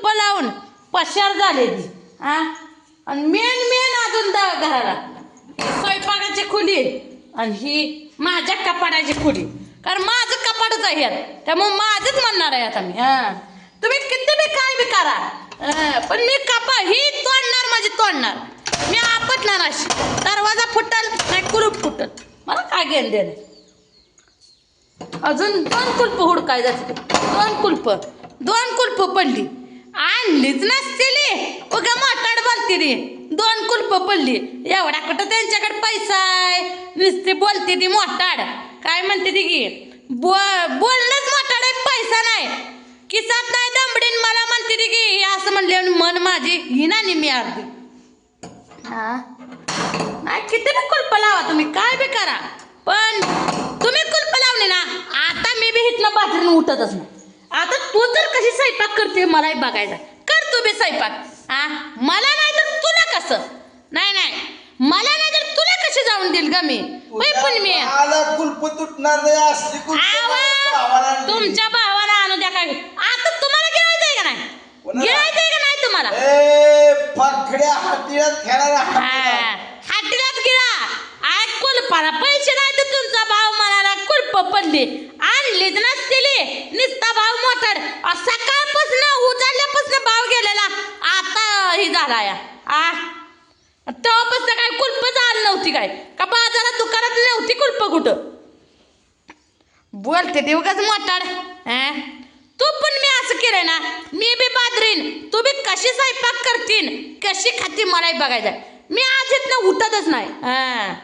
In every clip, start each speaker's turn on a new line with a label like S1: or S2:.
S1: कुलप लावून पशार झाले ती हा? आणि मेन मेन अजून द घराला. स्वयंपाकाची खुली आणि ही माझ्या कपाडाची खुली. कारण माझं कपाडच आहे यात. त्यामुळे माझंच म्हणणार आहे आता मी हा? तुम्ही किती बी काय बी करा पण मी कपा ही तोडणार माझी तोडणार. मी आपटणार अशी. दरवाजा फुटल नाही कुलूप फुटल. मला काय घेण देणं? अजून दोन कुलप हुडकाय जाते दोन कुलप. दोन कुलप पडली. आणलीच नसतील. उगा मोठाड बोलते रे दोन कुलप पडली. एवढा कुठं त्यांच्याकडे पैसा आहे? नुसती बोलते ती मोठाड काय म्हणते ती की बो बोलणंच मोठाड आहे पैसा नाही. किसात नाही दमडीन मला म्हणते ती की हे असं म्हणले मन माझी ही ना मी अर्धी हा? किती बी कुलप लावा तुम्ही? काय बी करा. पण तुम्ही कुलप लावले ना आता मी बी इथनं बाहेरून उठतच नाही. तू तर कशी स्वयंपाक करते मलाही बघायचं. कर तू बी स्वयंपाक. हा मला नाही तर तुला कसं? नाही नाही. मला नाही तर तुला कशी जाऊन देईल ग मी? होय पण मी?
S2: आला कुलप तुटणार नाही असली कुलप
S1: आवा,
S2: भावाला आणली.
S1: तुमच्या भावाला आणू द्या काय? आता तुम्हाला गिरायचंय का नाही?
S2: कोणाला?
S1: गिरायचंय का नाही तुम्हाला?
S2: ए हातीला खेळायला हातीला.
S1: हाटीलात गिरा. आय कुलपाला पैसे नाही तर तुमचा भाव म्हणाला कुलप पडली आणलीच नसतील निस्ता भाव मोठाड अ, सकाळपासून उजाडल्यापासून भाव गेलेला आता ही झाला या आ तेव्हापासून काय कुलपच आली नव्हती काय? का बाजारात दुकानात नव्हती कुलप कुठं? बोलते ते उगाच मोठाड. हं? तू पण मी असं केलंय ना मी बी बादरीन तू बी कशी स्वयंपाक करतीन कशी खाती मलाही बघायचं मी आज इथनं उठतच नाही. हा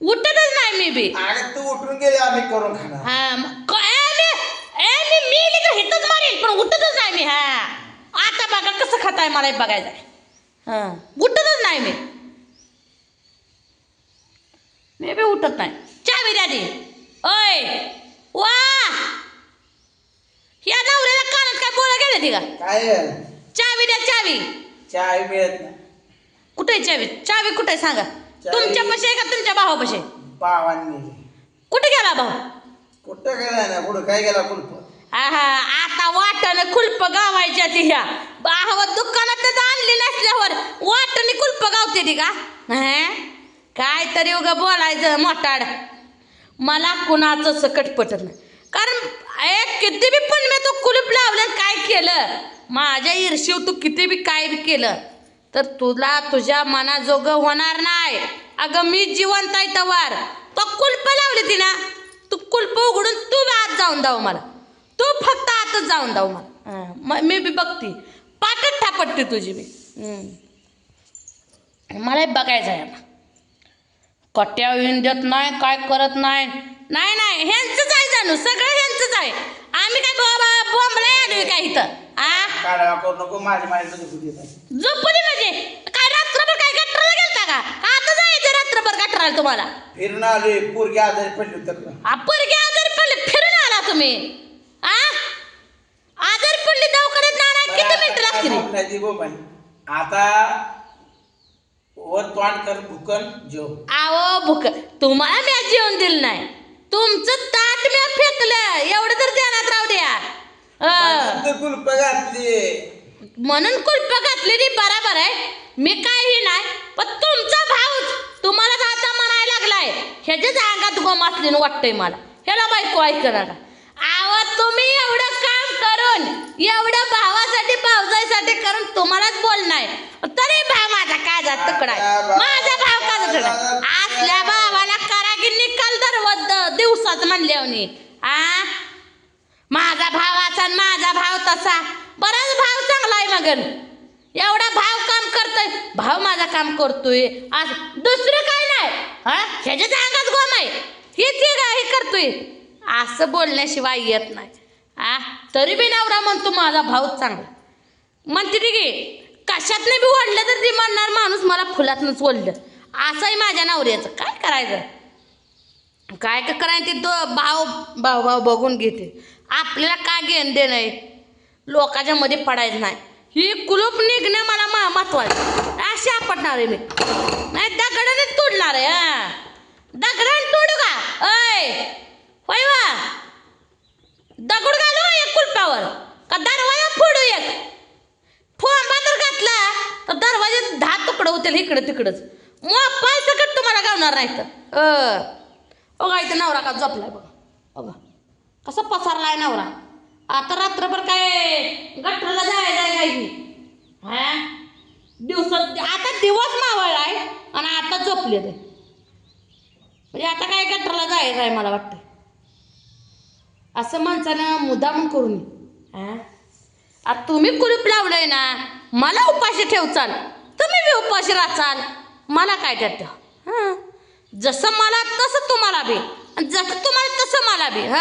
S1: उठतच नाही मी बी.
S2: तू उठून गेले आम्ही करून खाणार.
S1: हा म- मी मारेल पण उठतच नाही मी हा. आता बघा कसं खाताय मलाही बघायचं हा. उठतच नाही मी. मी बी उठत नाही. चावी द्या ती. ओय वा. या नवऱ्याला कानात काय बोला गेले ती का?
S2: काय
S1: चावी द्या चावी
S2: चाय मिळत नाही.
S1: कुठे आहे चावी चावी कुठे आहे सांगा.
S2: चावी-
S1: तुमच्या पशी आहे का तुमच्या भावापाशी?
S2: भावांनी.
S1: कुठे गेला भाऊ?
S2: कुठं गेला ना कुठं काय गेला कुलप
S1: आहा आता वाटण कुल्प गावायच्या ती ह्या. भावा दुकानात आणली नसल्यावर वाटणी कुल्प गावते ती का? काय तरी उगा बोलायचं मोठाड. मला कुणाचं सकट पटत नाही. कारण एक किती बी पण मी तो कुलूप लावलं काय केलं? माझ्या ईर्षीव तू किती बी काय बी केलं? तर तुला तुझ्या मनाजोगं होणार नाही. अगं मी जिवंत आहे तवार. तो कुल्प लावली ती ना. तू कुल्प उघडून तू बी आत जाऊन दाव मला. तू फक्त आतच जाऊन मला हं, म- मी बी बघती. पाटत थापटते तुझी बी हं. मला बघायचं आहे आता. कट्ट्या येऊन देत नाही काय करत नाही. नाही नाही. ह्यांचंच आहे जाणू सगळं ह्यांचंच आहे. आम्ही काय बाबा बॉम्बला आलोय काय इथं. झोपली म्हणजे. काय रात्रभर काय गटराला गेलता का? आता जायचं रात्रभर गटराला तुम्हाला.
S2: फिरून आले पोरगी आजारी पडली तर
S1: पोरगी आजारी पडले. फिरून आला तुम्ही आ आजारी पडली दवाखान्यात नाना किती मिनिटं
S2: ती बोंब आहे. आता वर तोंड कर भुकन जेव
S1: आवो भुक तुम्हाला मी आज जेवण दिलं नाही. तुमचं ताट मी फेकलं एवढं तर ध्यानात राहू द्या. अं.
S2: कुलप घातली
S1: म्हणून कुलप घातलेली बराबर आहे. मी काही नाही पण तुमचा भाऊच तुम्हाला तर आता म्हणायला लागलाय. ह्याच्याच अंगात गोमासलीन वाटतंय मला. ह्याला बायको ऐकणार आवा तुम्ही एवढं काम करून एवढं भावासाठी भावजाईसाठी करून तुम्हालाच बोलणार तरी भाव माझा काय जात तुकडा माझा भाव का तुकडा असल्या भावाला करा की निकाल दरवत दिवसाच म्हणल्यावनी. आ? माझा भाव असा आणि माझा भाव तसा. बराच भाव चांगला आहे मगन. एवढा भाव काम करतोय. भाव माझा काम करतोय. आज दुसरं काय नाही? हा? ह्याच्याच अंगात गोम आहे हेच हे हे करतोय. असं बोलण्याशिवाय येत नाही. आ तरी बी नवरा म्हणतो माझा भाऊच चांगला. म्हणते ती की कशातनं बी ओढलं तर ती म्हणणार माणूस मला फुलातनंच ओढलं. असंही माझ्या नवऱ्याचं. काय करायचं? काय काय करायचं? ते तो भाव भाव भाव बघून घेते. आपल्याला काय घेणं देणं आहे? लोकांच्या मध्ये पडायचं नाही. ही कुलूप निघणं मला मा महत्वाचं अशी आपटणार आहे मी. नाही दगडाने तोडणार आहे दगडाने तोडू का? अय होय वा. दगड घालू एक कुलपावर? का दरवाजा फोडू एक? फोंबा जर घातला तर दरवाजे दहा तुकडं होतील इकडं तिकडंच. मोपाय सकट तुम्हाला गावणार नाही तर अगा इथं नवरा का झोपलाय बघा. अगा कसं पसारलाय नवरा. आता रात्रभर काय गटरला जाय जाय काय हा? दिवसात आता दिवस मावळलाय आणि आता झोपले ते म्हणजे आता काय गटरला जायचं आहे मला वाटतं असं माणसानं मुदाम करू नये आता तुम्ही कुलूप लावलंय ना मला उपाशी ठेवचाल तुम्ही बी उपाशी राहचाल मला काय त्यात? हां? जसं मला तसं तुम्हाला बी. आणि जसं तुम्हाला तसं मला बी. ह?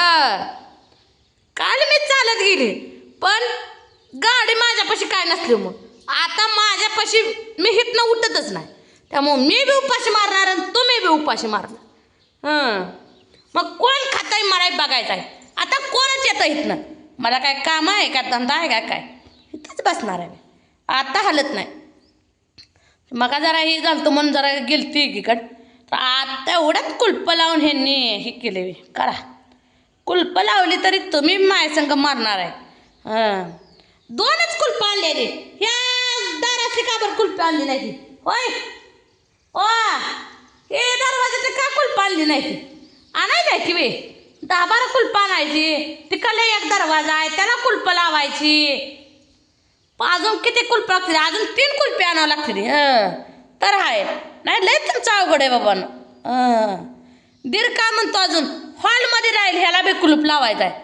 S1: काल मी चालत गेली पण गाडी माझ्यापाशी काय नसली मग. आता माझ्यापाशी मी हितनं उठतच नाही. त्यामुळं मी बी उपाशी मारणार आणि तुम्ही बी उपाशी मारणार. हां? मग कोण खाताय मला बघायचं आहे आता कोणच येतं इथनं मला काय काम आहे का धंदा आहे का काय? इथंच बसणार आहे आता हलत नाही. मग जरा हे झालं म्हणून जरा गेलती एकीकडं. तर आता एवढ्यात कुलपं लावून ह्यांनी हे केले करा. कुलपं लावली तरी तुम्ही मायसंग मारणार आहे. दोनच दोनच आणले आणलेली ह्या दाराची का बरं कुलपं आणली नाही होय. ओ हे दरवाजाची का कुलपं आणली नाही ती? आहे की वे दहा बारा कुलपं आणायची तिकडले एक दरवाजा आहे त्याला कुलपं लावायची. अजून किती कुलपं लागतील? अजून तीन कुलपे आणावं लागतील. हं. तर आहे नाही लय तुमचं अवघड आहे बाबा दीर काय म्हणतो अजून. हॉलमध्ये राहील ह्याला बी कुलूप लावायचं आहे.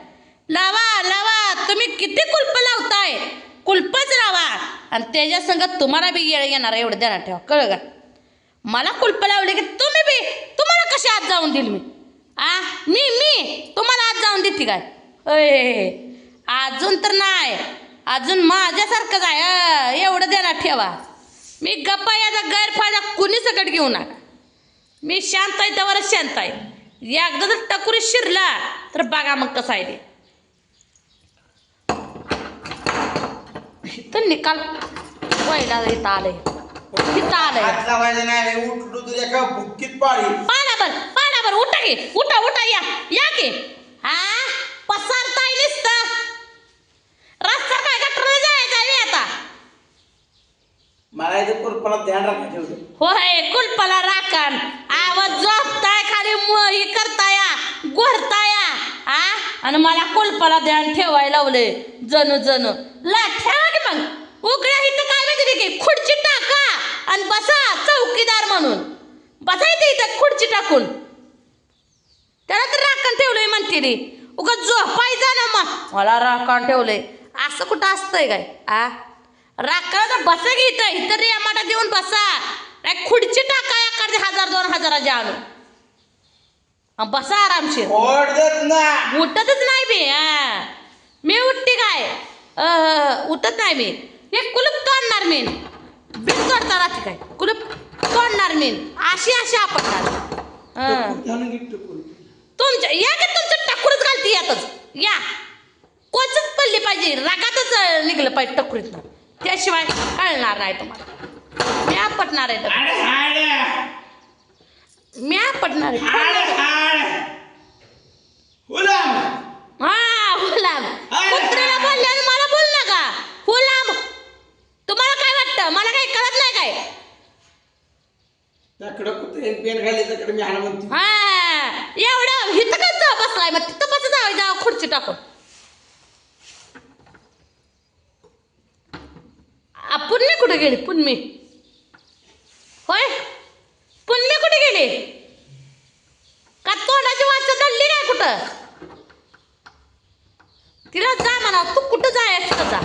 S1: लावा लावा. तुम्ही किती कुलप लावताय? कुलपच लावा. आणि त्याच्या संगत तुम्हाला बी येळ येणार एवढं देणार ठेवा. कळ का? मला कुलप लावले की तुम्ही बी तुम्हाला कशी आत जाऊन दिली मी? आ मी मी तुम्हाला आत जाऊन देते काय? अय अजून तर नाही. अजून माझ्यासारखंच आहे. अं, एवढं ध्यानात ठेवा. मी गप्पा याचा गैरफायदा कुणी सकट घेऊ नका. मी शांत आहे त्यावरच शांत आहे. एकदा जर टकुरी शिरला तर बघा मग कसं आहे ते. इथं निकाल. पहिला इथं आलंय. इथं आलंय.
S2: हात
S1: पाडाबर उठा की. उठा उठा या. या की. हा? पसारताय नुसतं. रस्ता काय गटरला जायचं आहे आता?
S2: मला इथे कुलपाला ध्यान राखायचं होतं
S1: होय कुलपाला राखण आवाज झोपताय खाली म- हे करताया गोरताया. आ आणि मला कुलपाला ध्यान ठेवायला लावले जणू जणू. ला ठेवा की मग. उघड्या इथं काय माहिती की? खुर्ची टाका आणि बसा चौकीदार म्हणून. बसायचं इथं खुर्ची टाकून. रे उगा झोपायचं ना मग. मला राखण ठेवलंय. असं कुठं असतंय काय? आ? तर बसा की इथं. इथं रियामाटा देऊन बसा. नाही खुर्ची टाका एखादी हजार दोन हजाराची आणून. बसा आरामशीर. उठतच नाही मी हा. मी उठते काय? उठत नाही मी. हे कुलूप तोडणार मी. बिन तोडता राहते काय? कुलूप तोडणार मी. अशी अशी हं.
S2: टकुरी.
S1: तुमच्या या की तुमचं टाकूरच घालते यातच. या. कोचच पडली पाहिजे. रागातच निघलं पाहिजे टकुरीतनं त्याशिवाय कळणार नाही तुम्हाला. मी आपटणार आहे तर.
S2: हाड, हाड.
S1: मी आपटणार आहे. हा हुलाम. कुत्र्याला. बोलले मला बोल नका. हुलाम. तुम्हाला काय वाटतं? मला काही कळत नाही काय?
S2: त्याकडं कुत्रे पेन खाली त्याकडे मी हाण म्हणतो.
S1: हा एवढं इथं का जा बसलाय. मग तिथं बस जावं जावं खुर्ची टाकून पुन्नी पुण्य कुठे गेली? पुण्मी होय? पुन्मी कुठे गेली? का तोंडाची वाच धरली नाही कुठं? तिला जा म्हणा तू कुठं जायचं जा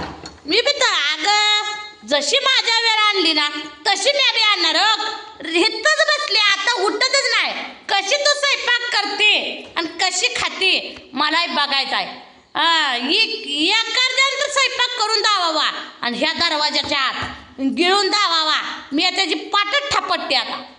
S1: मी बी तर अगं जशी माझ्या वेळ आणली ना तशी मी बी आणणार हो. बसली आता उठतच नाही. कशी तू स्वयंपाक करते आणि कशी खाते? मलाही बघायचं आहे या कर्जांत स्वयंपाक करून दावावा. आणि ह्या दरवाजाच्या आत गिळून दावावा. मी त्याची पाटच थापटते आता.